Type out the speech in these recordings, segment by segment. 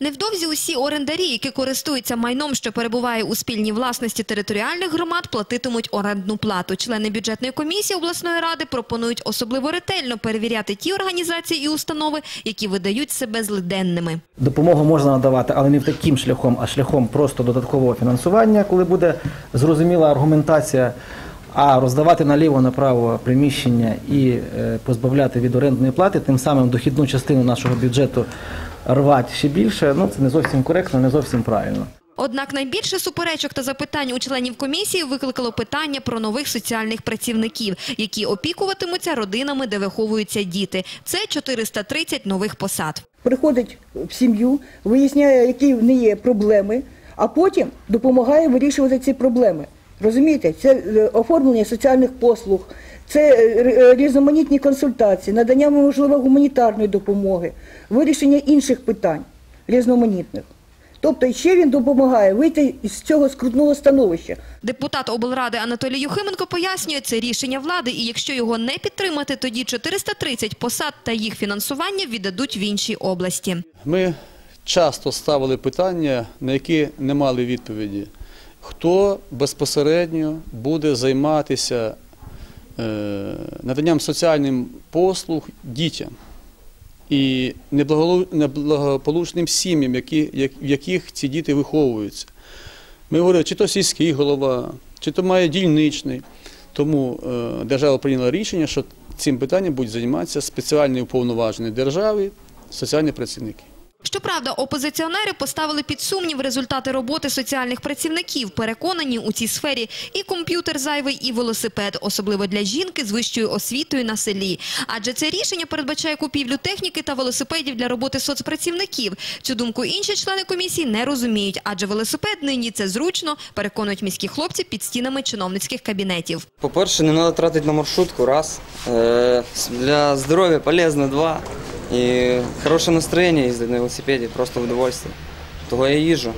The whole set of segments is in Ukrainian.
Невдовзі усі орендарі, які користуються майном, що перебуває у спільній власності територіальних громад, платитимуть орендну плату. Члени бюджетної комісії обласної ради пропонують особливо ретельно перевіряти ті організації і установи, які видають себе злиденними. Допомогу можна надавати, але не в таким шляхом, а шляхом просто додаткового фінансування, коли буде зрозуміла аргументація. А роздавати наліво-направо приміщення і е, позбавляти від орендної плати, тим самим дохідну частину нашого бюджету рвати ще більше, ну це не зовсім коректно, не зовсім правильно. Однак найбільше суперечок та запитань у членів комісії викликало питання про нових соціальних працівників, які опікуватимуться родинами, де виховуються діти. Це 430 нових посад. приходить в сім'ю, виясняє, які в неї є проблеми, а потім допомагає вирішувати ці проблеми. Розумієте, це е, оформлення соціальних послуг, це е, е, різноманітні консультації, надання можливо гуманітарної допомоги, вирішення інших питань різноманітних. Тобто ще він допомагає вийти з цього скрутного становища. Депутат облради Анатолій Юхименко пояснює, це рішення влади, і якщо його не підтримати, тоді 430 посад та їх фінансування віддадуть в іншій області. Ми часто ставили питання, на які не мали відповіді. Хто безпосередньо буде займатися е, наданням соціальних послуг дітям і неблагополучним сім'ям, в яких ці діти виховуються. Ми говорили, чи то сільський голова, чи то має дільничний. Тому е, держава прийняла рішення, що цим питанням будуть займатися спеціальні уповноважені держави, соціальні працівники. Щоправда, опозиціонери поставили під сумнів результати роботи соціальних працівників. Переконані у цій сфері і комп'ютер зайвий, і велосипед, особливо для жінки з вищою освітою на селі. Адже це рішення передбачає купівлю техніки та велосипедів для роботи соцпрацівників. Цю думку інші члени комісії не розуміють, адже велосипед нині це зручно, переконують міські хлопці під стінами чиновницьких кабінетів. По-перше, не треба тратити на маршрутку, раз. Е, Для здоров'я полезно, два. І хороше настроєння їздити на велосипеді, просто в. Того я їжджу.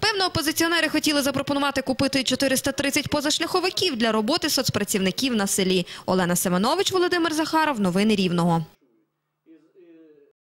Певно, опозиціонери хотіли запропонувати купити 430 позашляховиків для роботи соцпрацівників на селі. Олена Семенович, Володимир Захаров. Новини Рівного.